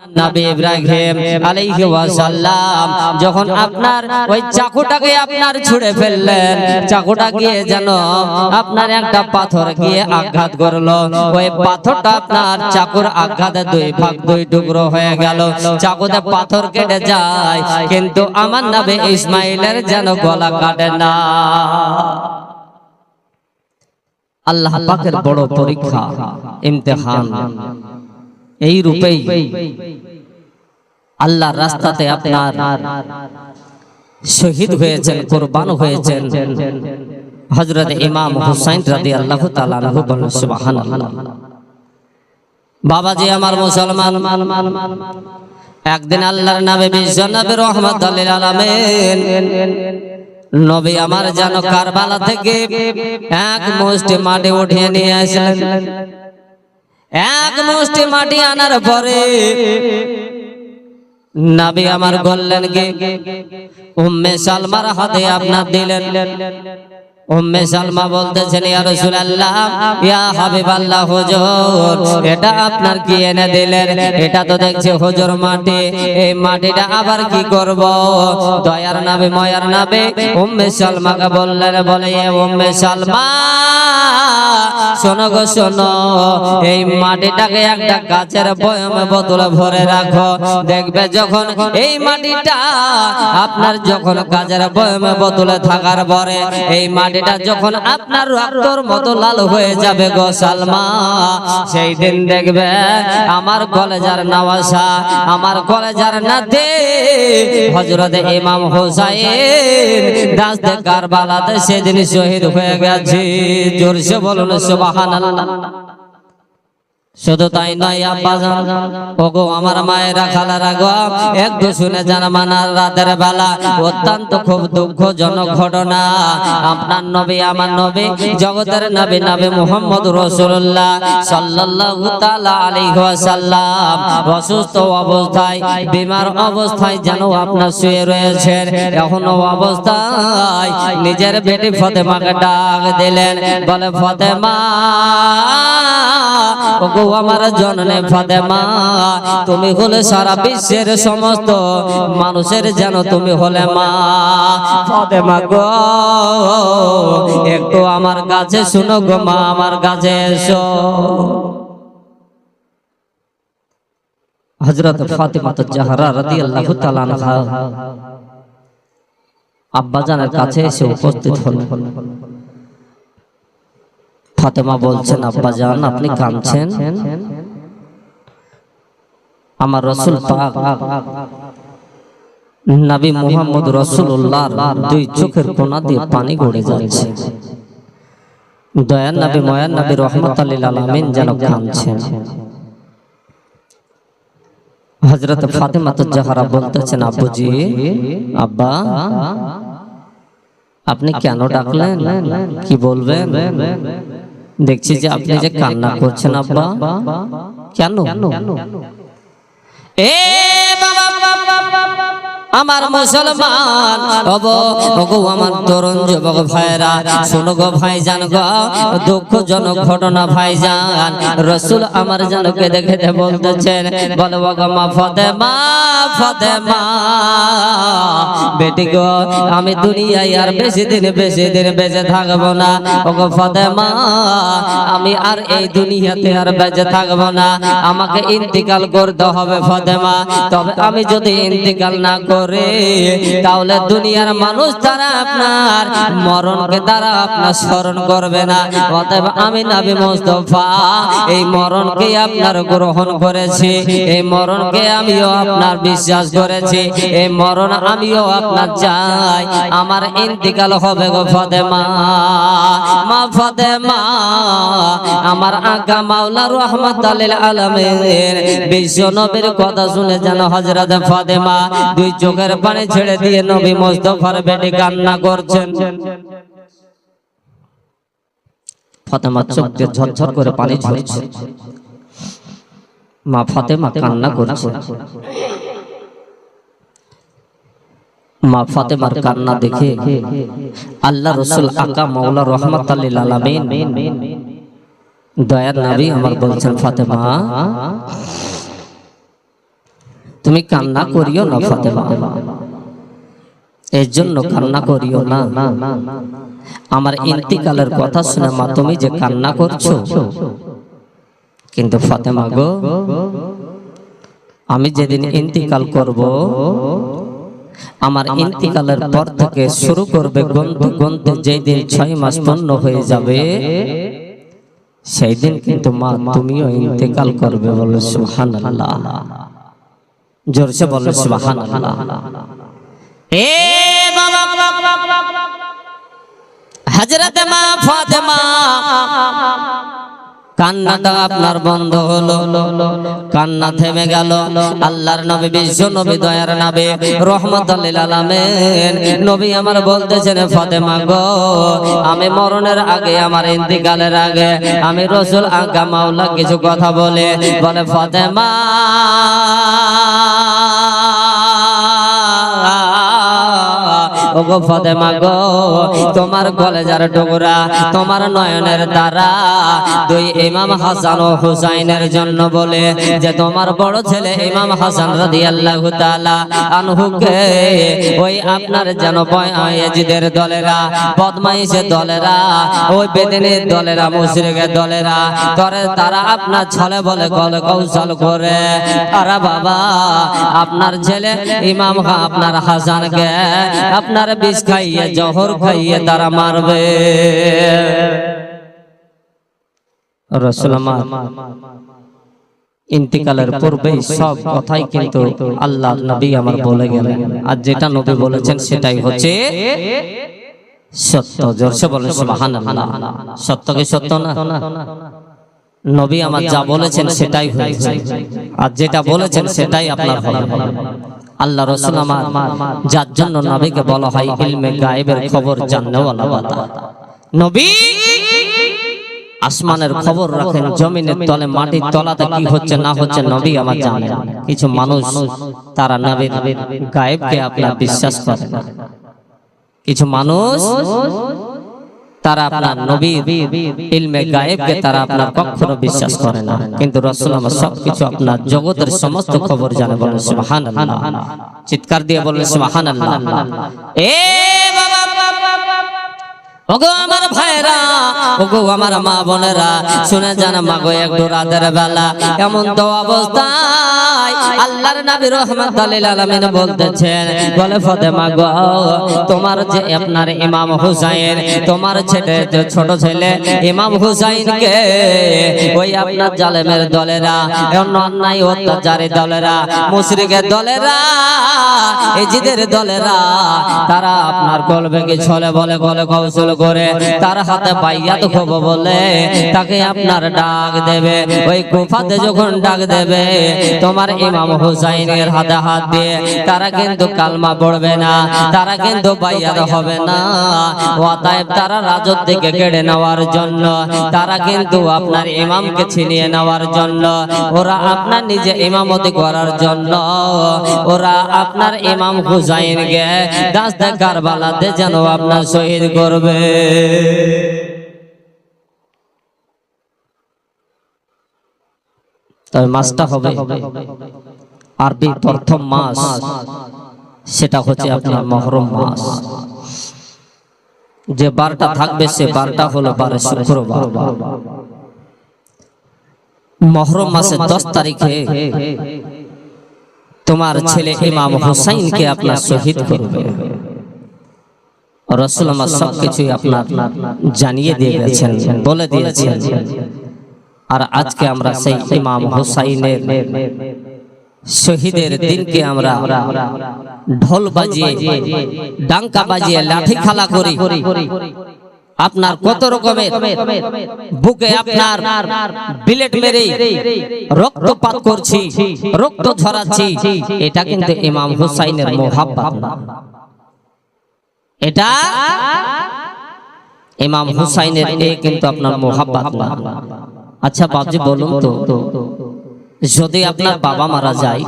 নবী ইব্রাহিম আলাইহি ওয়াসাল্লাম যখন আপনার ওই চাকুটাকে আপনার ছুঁড়ে ফেললেন, চাকুটা গিয়ে যেন আপনার একটা পাথর গিয়ে আঘাত করল। ওই পাথরটা আপনার চাকুর আঘাতে দুই ভাগ, দুই টুকরো হয়ে গেল। চাকুতে পাথর কেটে যায়, কিন্তু আমার নবী ইসমাইলের যেন গলা কাটে না। আল্লাহ পাকের বড় পরীক্ষা, ইমতিহান। এই রূপেই আল্লাহর রাস্তাতে আপনার শহীদ হয়েছেন, কোরবান হয়েছেন। হযরত ইমাম হুসাইন রাদিয়াল্লাহু তাআলা আনহু বলেন সুবহানাল্লাহ। বাবাজি আমার মুসলমান, একদিন আল্লাহর নামে বিশ্ব নবী রহমাতুল লিল আলামিন, নবী আমার যেন কারবালা থেকে এক মুষ্টি মাটি উঠিয়ে নিয়ে আসলেন। এক মুষ্টি মাটি আনার পরে নাবি আমার বললেন গে উম্মে সালমার হাতে আপনার দিলেন। উম্মে সালমা বলতেছেন ইয়া রাসূলুল্লাহ ইয়া হাবিবাল্লাহ হুজুর এটা আপনার কি এনে দিলেন? এটা তো দেখছি হুজুর মাটি। এই মাটিটা আবার কি করব? দয়ার নাবে ময়ার নাবে উম্মে সালমাকে বললেন বলে এ উম্মে সালমা শোনো গো শোনো এই মাটিটাকে একটা গাছের বয়মে বোতলে ভরে রাখো। দেখবে যখন এই মাটিটা আপনার যখন গাছের বয়মে বোতলে থাকার পরে এই মাটিটা যখন আপনার রক্তর মতো লাল হয়ে যাবে গো সালমা। সেই দিন দেখবে আমার কলেজার নাওয়াসা আমার কলেজার নাতে হজরত ইমাম হোসাইন দাস্তে কারবালাতে সেদিন শহীদ হয়ে গেছে। জোরসে বলুন সুবহানাল্লাহ। শুধু তাই নয়, আব্বা জান, ওগো আমার মায়েরা খালারা গো একটু শুনে জান মানার রাতের বেলা অত্যন্ত খুব দুঃখজনক ঘটনা। আপনার নবী, আমার নবী, জগতের নবী নবী মুহাম্মদ রাসূলুল্লাহ সাল্লাল্লাহু তাআলা আলাইহি ওয়াসাল্লাম অসুস্থ অবস্থায়, বিমার অবস্থায় যেন আপনার শুয়ে রয়েছেন। এখনও অবস্থায় নিজের বেটি ফতেমাকে ডাক দিলেন, বলে, ফতেমা, ওগো আমার জননে ফাতেমা, তুমি হলে সারা বিশ্বের সমস্ত মানুষের যেন তুমি হলে মা। ফাতেমা গো, একটু আমার কাছে শুনো গো মা, আমার কাছে এসো। হযরত ফাতিমা তো জাহরা রাদিয়াল্লাহু তাআলা আনহা। আব্বাজানের কাছে এসে উপস্থিত হলেন ফাতেমা বলছেন, আব্বা জান, আপনি কাঁদছেন? আমার রসুল পাক, নবী মুহাম্মদ রসুল্লাহর দুই চোখের কোনা দিয়ে পানি গড়ে যাচ্ছে। দয়ার নবী ময়ান নবী রহমত আলীল আলমিন যেন কাঁদছেন। হজরত ফাতেমা তো জাহারা বলতেছেন, আব্বুজি, আব্বা, আপনি কেন ডাকলেন? কি বলবেন? দেখছি যে আপনি যে কান্না করছেন আব্বা। কেন? এ আমার মুসলমান হব। ওগো আমার তরুণ যুবক ভাইরা শোনো গো ভাই জান গো দুঃখজনক ঘটনা ভাই জান রসুল আমার জানকে দেখে বলতেছেন বলো গো মা ফতেমা ফতেমা বেটি গো আমি দুনিয়ায় আর বেশি দিন বেশি দিন বেঁচে থাকব না। ওগো ফতেমা আমি আর এই দুনিয়াতে আর বেঁচে থাকব না। আমাকে ইন্তিকাল করতে হবে ফতেমা। তবে আমি যদি ইন্তিকাল না করে তাহলে দুনিয়ার মানুষ তারা আপনার মরণকে তারা আপনার স্মরণ করবে না। অতএব আমি নবী মুস্তফা এই মরণকে আপনার গ্রহণ করেছি। এই মরণকে আমিও আপনার বিশ্বাস করেছি। এই মরণ আমিও আপনার চাই। আমার ইন্তিকাল হবে গো ফতেমা। মা ফতেমা আমার আকা মাওলা রহমত আলমের বিশ্ব নবীর কথা শুনে যেন হজরত ফাতেমা দুই চোখের পানি ছেড়ে দিয়ে নবী মোস্তফার বেটি কান্না করছেন। ফাতেমা চোখ দিয়ে ঝরঝর করে পানি ঝরছে। মা ফাতেমা কান্না করছে। মা ফাতেমার কান্না দেখে আল্লাহ রসুল আকা মাওলা রহমত আলামিন দয়ার নবী আমার বলছেন, ফাতেমা তুমি কান্না করিও না ফাতেমা। এর জন্য কান্না করিও না। আমার ইন্তিকালের কথা শুনে মা তুমি যে কান্না করছ। কিন্তু ফাতেমা গো আমি যেদিন ইন্তিকাল করব আমার ইন্তিকালের পর থেকে শুরু করবে গন্তে গন্তে যেই দিন ছয় মাস পূর্ণ হয়ে যাবে সেই দিন কিন্তু মা তুমিও ইন্তেকাল করবে বলে সুবহানাল্লাহ। জোরসে বলে সুবহানাল্লাহ। এ বাবা। হযরত মা ফাতেমা। কান্নাটা আপনার বন্ধ হলো। কান্না থেমে গেল। আল্লাহর নবী, বিশ্ব নবী, দয়ার নাবে রহমতুল্লিল আলামিন। নবী আমার বলতেছেন, ফাতেমা গো, আমি মরণের আগে, আমার ইন্তিকালের আগে, আমি রসুল আজ্ঞা মাওলা কিছু কথা বলে। বলে, ফাতেমা ওগো ফাতেমা গো, তোমার কলেজার টুকরা তোমার নয়নের দ্বারা। দুই ইমাম হাসান ও হুসাইনের জন্য বলে যে, তোমার বড় ছেলে ইমাম হাসান রাদিয়াল্লাহু তাআলা আনহুকে ওই আপনার যেন বয়াজিদের দলেরা, বদমাইশের দলেরা, ওই বেদিনের দলেরা, মুশরিকের দলেরা, তরে তারা আপনার ছলে বলে কলে কৌশল করে। তারা বাবা, আপনার ছেলে ইমাম আপনার হাসানকে আপনার বিষ খাইয়ে জহর খাইয়ে তারা মারবে। ইন্তিকালের পূর্বেই সব কথাই কিন্তু আল্লাহ নবী আমার বলে গেলেন। আর যেটা নবী বলেছেন সেটাই হচ্ছে সত্য জোরসে বলেন সুবহানাল্লাহ। সত্য কি সত্য না? নবী আমার যা বলেছেন সেটাই হয়েছে। আর যেটা বলেছেন সেটাই আপনার হবে আল্লাহ রসুল আমার, যার জন্য নবীকে বলা হয় ইলমে গায়েবের খবর জাননেওয়ালা বাতা নবী, আসমানের খবর রাখেন, জমিনের তলে মাটির তলাতে কি হচ্ছে না হচ্ছে নবী আমার জানেন। কিছু মানুষ, তারা নবীর গায়েবকে আপনার বিশ্বাস করে কিছু মানুষ তারা আপনার নবী ইলমে গায়েবকে তারা আপনার কখনো বিশ্বাস করে না। কিন্তু রসুল আমার সবকিছু আপনার জগতের সমস্ত খবর জানে বলেন, সুবহানাল্লাহ। চিৎকার দিয়ে বলেন, সুবহানাল্লাহ। এ ওগো আমার ভাইরা, ওগো আমার মা বোনেরা, শুনে যান মাগো একটু রাতের বেলা। এমন তো অবস্থায় আল্লাহর নবী রহমাতুল্লিল আলামিন বলতেছেন, বলে ফাতেমা গো, তোমার যে আপনার ইমাম হুসাইন, তোমার ছেলে যে ছোট ছেলে, ইমাম হুসাইনকে ওই আপনার জালেমের দলেরা, অন্য অন্যায় অত্যাচারী দলেরা, মুশরিকের দলেরা এজিদের দলেরা, তারা আপনার কলবে কি ছলে বলে বলে কৌশল করে তার হাতে পাইয়াত খব বলে, তাকে আপনার ডাক দেবে। ওই কুফাতে যখন ডাক দেবে, তোমার ইমাম হুসাইনের হাতে হাত দিয়ে তারা কিন্তু কালমা পড়বে না, তারা কিন্তু বাইয়াত হবে না। অতএব তারা রাজত থেকে কেড়ে নেওয়ার জন্য, তারা কিন্তু আপনার ইমামকে ছিনিয়ে নেওয়ার জন্য, ওরা আপনার নিজে ইমামতি করার জন্য, ওরা আপনার ইমাম হুসাইনকে দাস্তে কারবালাতে যেন আপনার শহীদ করবে। তবে মাসটা হবে। আরবি প্রথম মাস সেটা হচ্ছে আপনার মহরম মাস যে বারটা থাকবে সে বারটা হলো বারে শুক্রবার। মহরম মাসের দশ তারিখে তোমার ছেলে ইমাম হুসাইনকে আপনার শহীদ করবে। রসুল আমার সবকিছুই আপনার জানিয়ে দিয়ে গেছেন বলে দিয়েছেন। আর আজকে আমরা সেই ইমাম হুসাইনের শহীদের দিনকে আমরা ঢোল বাজিয়ে ডাঙ্কা বাজিয়ে লাঠি খালা করি। আপনার কত রকমের বুকে আপনার বিলেট মেরে রক্তপাত করছি রক্ত ঝরাচ্ছি। এটা কিন্তু ইমাম হুসাইনের মোহাব্বত এটা ইমাম হুসাইনের এ কিন্তু আপনার মোহাব্বত না। আচ্ছা বাবজি বলুন তো। যদি আপনার বাবা মারা যায়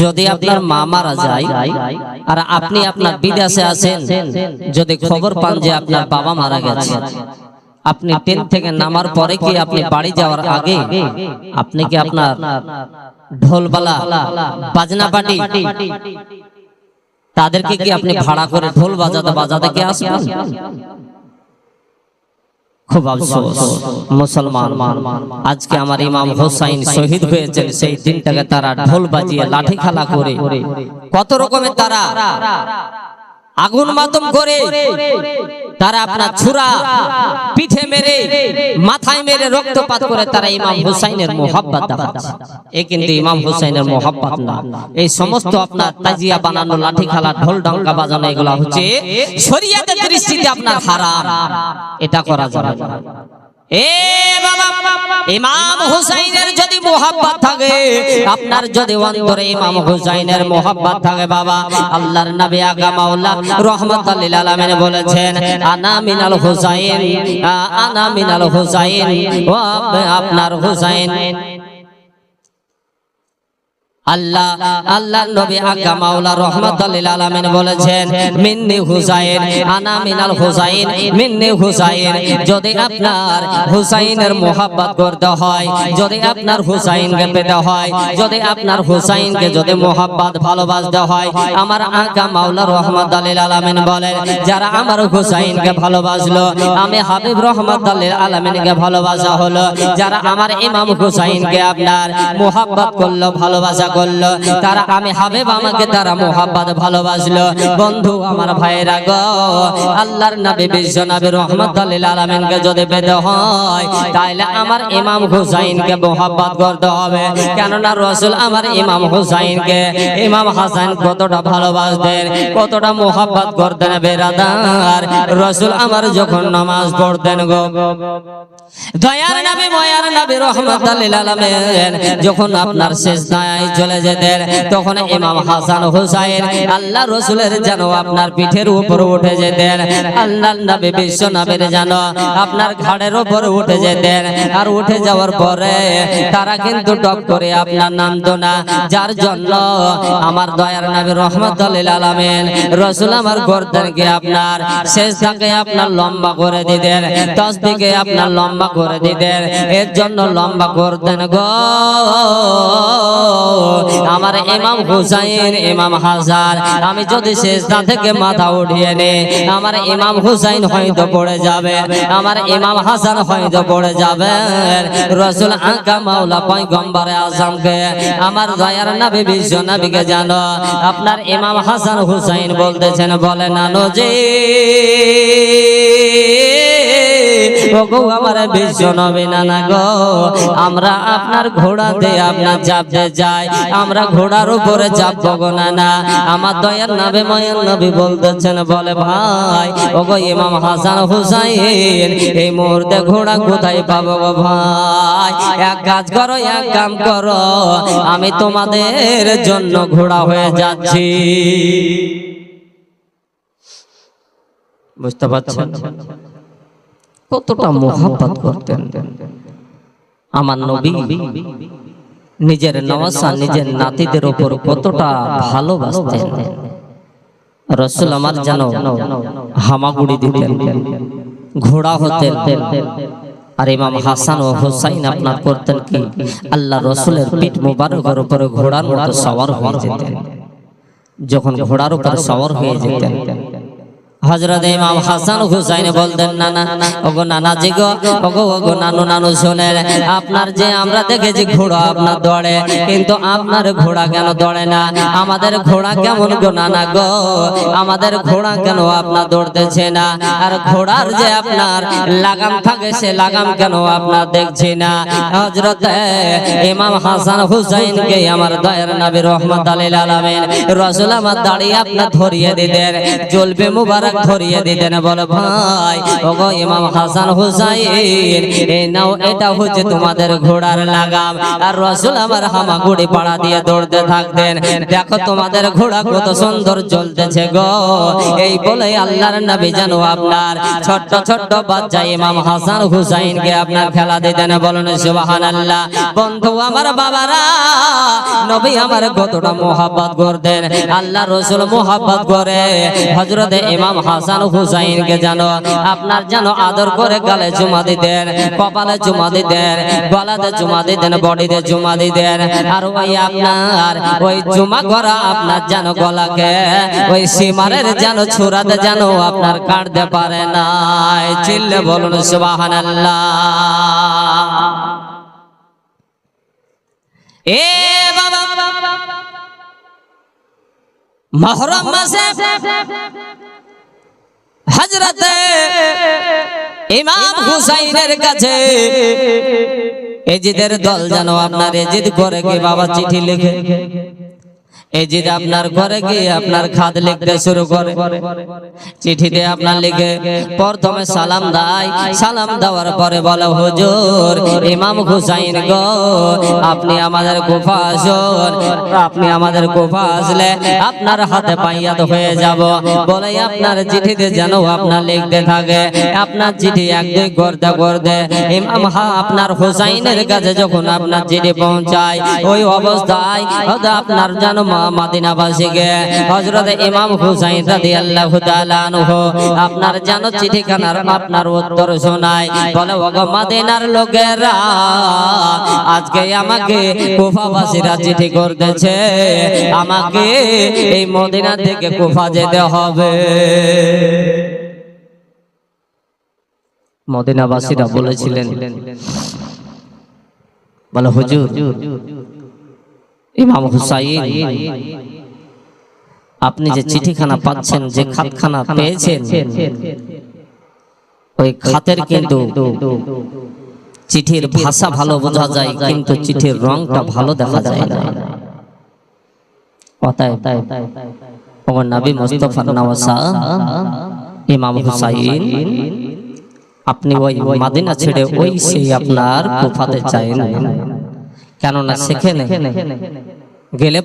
যদি আপনার মা মারা যায় আর আপনি আপনার বিদেশে আছেন যদি খবর পান যে আপনার বাবা মারা গেছে আপনি ট্রেন থেকে নামার পরে কি আপনি বাড়ি যাওয়ার আগে আপনি কি আপনার ঢোলবালা বাজনা পার্টি তাদেরকে কি আপনি ভাড়া করে ঢোল বাজাতে বাজাতে কি আসবেন? খুব আফসোস। মুসলমান। আজকে আমার ইমাম হোসাইন শহীদ হয়েছেন সেই দিনটাকে তারা ঢোল বাজিয়ে লাঠি খেলা করে। কত রকমের তারা? আগুন মাতম করে তারা আপনার ছুরা পিঠে মেরে মাথায় মেরে রক্তপাত করে তারা ইমাম হুসাইনের মোহাব্বত দেখাচ্ছে। এ কিন্তু ইমাম হুসাইনের মোহাব্বত না। এই সমস্ত আপনার তাজিয়া বানানো লাঠি খেলা ঢোল ডঙ্কা বাজানো এগুলা হচ্ছে শরীয়তের দৃষ্টিতে আপনার হারাম। এটা করা যাবে না। এ ইমাম হুসাইনের যদি মোহাব্বত থাকে, আপনার যদি অন্তরে ইমাম হুসাইনের মোহাব্বত থাকে বাবা, আল্লাহর নবী আগা মাওলা রহমাতুল আলামিন বলেছেন, আনা মিনাল হুসাইন আনা মিনাল হুসাইন, ও আপনার হুসাইন। আল্লাহ আল্লাহ নবী আকা মাওলা রহমাতুল লিল আলামিন বলেছেন, মিন্নি হুসাইন আনা মিনাল হুসাইন মিন্নি হুসাইন যদি আপনার হুসাইনের মোহাব্বত করতে হয়, যদি আপনার হুসাইনকে পেতে হয়, যদি আপনার হুসাইনকে যদি মোহাব্বত ভালোবাসতে হয়, আমার আকা মাওলা রহমাতুল লিল আলামিন বলেন, যারা আমার হুসাইনকে ভালোবাসলো, আমি হাবিব রহমাতুল লিল আলামিনকে ভালোবাসা হলো। যারা আমার ইমাম হুসাইনকে আপনার মোহাব্বত করল, ভালোবাসা করল, তারা আমি হাবিব আমাকে তারা মোহাব্বত ভালোবাসলো। বন্ধু আমার ভাইয়েরা গো, আল্লাহর নবী বিশ্ব নবী রহমাতুল আলামিনকে যদি পেতে হয়, তাইলে আমার ইমাম হুসাইনকে মোহাব্বত করতে হবে। কেননা রসুল আমার ইমাম হুসাইনকে ইমাম হাসান কতটা ভালোবাসতেন, কতটা মোহাব্বত করতেন বেরাদার। রসুল আমার যখন নামাজ পড়তেন গো দয়ার নবী, ময়ার নবী রহমাতুল আলামিন, যখন আপনার শেষ দায় যেতেন। তখন ইমাম হাসান হুসাইন আল্লাহ রসুলের যেন আপনার পিঠের উপর উঠে যেতেন। আল্লাহ নবী বিশ্ব নবীর যেন আপনার ঘাড়ের উপর উঠে যেতেন। আর উঠে যাওয়ার পরে তারা কিন্তু টক করে আপনার নামতো না যার জন্য আমার দয়ার নবী রহমাতুল আলামিন রসুল আমার গর্দানকে আপনার শেষ থাকে আপনার লম্বা করে দিতেন। দশ তসবিকে আপনার লম্বা করে দিতেন। এর জন্য লম্বা করতেন গো। আমার ইমাম হুসাইন, ইমাম হাসান আমি যদি শেষদা থেকে মাথা উঠিয়ে নে আমার ইমাম হুসাইন হয়তো পড়ে যাবে, আমার ইমাম হাসান হয়তো পড়ে যাবে। রসুল আঁকা মাওলা পয়গম্বরে আজমকে, আমার দয়ার নবী, বিশ্ব নবীকে জানো, আপনার ইমাম হাসান হুসাইন বলতেছেন, বলে, নানো যে আমার নানা গো। আমরা আপনার আপনার চাপতে যাই। আমরা ঘোড়ার উপরে চাপবো গো নানা আমার দয়ার নবী মায়ের নবী বলতেছেন, বলে ভাই, ওগো ইমাম হাসান হুসাইন, এই মুহূর্তে ঘোড়া কোথায় পাবো গো ভাই? এক কাজ করো, এক কাম করো। আমি তোমাদের জন্য ঘোড়া হয়ে যাচ্ছি। বুঝতে পারছেন? কতটা মোহাব্বত করতেন? আমার নবী নিজের নওয়াসা নিজের নাতিদের উপর কতটা ভালোবাসতেন। রসুল আমার যেন হামাগুড়ি দিতেন। ঘোড়া হতেন। আর ইমাম হাসান ও হুসাইন আপনার করতেন কি? আল্লাহ রসুলের পিঠ মুবারকের উপরে ঘোড়ার মতো সওয়ার হয়ে যেতেন। যখন ঘোড়ার উপর সওয়ার হয়ে যেতেন। হজরত ইমাম হাসান হুসাইন বলতেন না না ওগো নানা জি গো ওগো ওগো নানু নানু শোনেন আপনার যে আমরা দেখেছি ঘোড়া আপনার দৌড়ে কিন্তু আপনার ঘোড়া কেন দৌড়ে না? আমাদের ঘোড়া কেমন গো নানা গো? আমাদের ঘোড়া কেন আপনার দৌড়তেছে না? আর ঘোড়ার যে আপনার লাগাম থাকে সে লাগাম কেন আপনার দেখছি না? হজরত ইমাম হাসান হুসাইনকে আমার দয়ার নবী রহমত আলিল আলামিন রসুল আমার দাঁড়িয়ে আপনার ধরিয়ে দিতেন জ্বলবে মুবারক ধরিয়ে দিতেন বলে ভাই। ওগো ইমাম হাসান হুসাইন এই নাও এটা হচ্ছে তোমাদের ঘোড়ার লাগাম। আর রসুল আমার হামাগুড়ি পাড়া দিয়ে দৌড়তে থাকতেন। দেখো তোমাদের ঘোড়া কত সুন্দর চলতেছে গো। এই বলে আল্লাহর নবী জানো আপনার ছোট্ট ছোট্ট বাচ্চা ইমাম হাসান হুসাইনকে আপনার খেলা দিতেন বলুন সুবাহান আল্লাহ বন্ধু আমার বাবারা নবী আমার কতটা মোহাব্বত করতেন। আল্লাহ রসুল মোহাব্বত করে হজরত ইমাম হাসান হুসাইনকে যেন আপনার যেন আদর করে গালে চুমা দিতেন, কপালে চুমা দিতেন, গলাতে চুমা দিতেন, বডিতে চুমা দিতেন। আর ওই আপনার, ওই চুমা করা আপনার যেন গলাকে, ওই সীমারের যেন ছুরাতে যেন আপনার কাটতে পারে না চিল্লে বলুন, সুবহানাল্লাহ। মহরম মাসে হজরতে ইমাম হুসাইনের কাছে এজিদের দল জানো আপনার এজিদ করে কি বাবা চিঠি লিখে এজিদ আপনার ঘরে গিয়ে আপনার খাদ লিখতে শুরু করে। চিঠিতে আপনার লিখে প্রথমে সালাম দেয়। সালাম দেওয়ার পরে বলে, হুজুর, ইমাম হুসাইন গো, আপনি আমাদের কুফা আসুন। আপনি আমাদের কুফা আসলে আপনার হাতে পাইয়াত হয়ে যাব। বলে, আপনার চিঠিতে যেন আপনার লিখতে থাকে। আপনার চিঠি এক দুই করতে করতে ইমাম হা আপনার হুসাইনের কাছে যখন আপনার চিঠি পৌঁছায়, ওই অবস্থায় আপনার যেন মাদিনাবাসীকে, হযরত ইমাম হুসাইন রাদিয়াল্লাহু তাআলা আনহু, আপনার যেন চিঠিখানার আপনার উত্তর শোনায়। বলে মাদিনার লোকেরা, আজকে আমাকে কুফাবাসীরা চিঠি করতেছে। আমাকে এই মদিনা থেকে কুফা যেতে হবে। মদিনাবাসীরা বলেছিলেন, বলে, হুজুর ইমাম হুসাইন আপনি যে চিঠিখানা পাচ্ছেন যে খাতখানা পেয়েছেন ওই খাতের কিন্তু চিঠির ভাষা ভালো বোঝা যায় কিন্তু চিঠির রংটা ভালো দেখা যায় না। অতএব ওমর নবী মুস্তাফা নওয়াসা ইমাম হুসাইন আপনি ওই মাদিনা ছেড়ে ওই সেই আপনার কুফাতে চাইলেন। কেননা সেখানে গেলে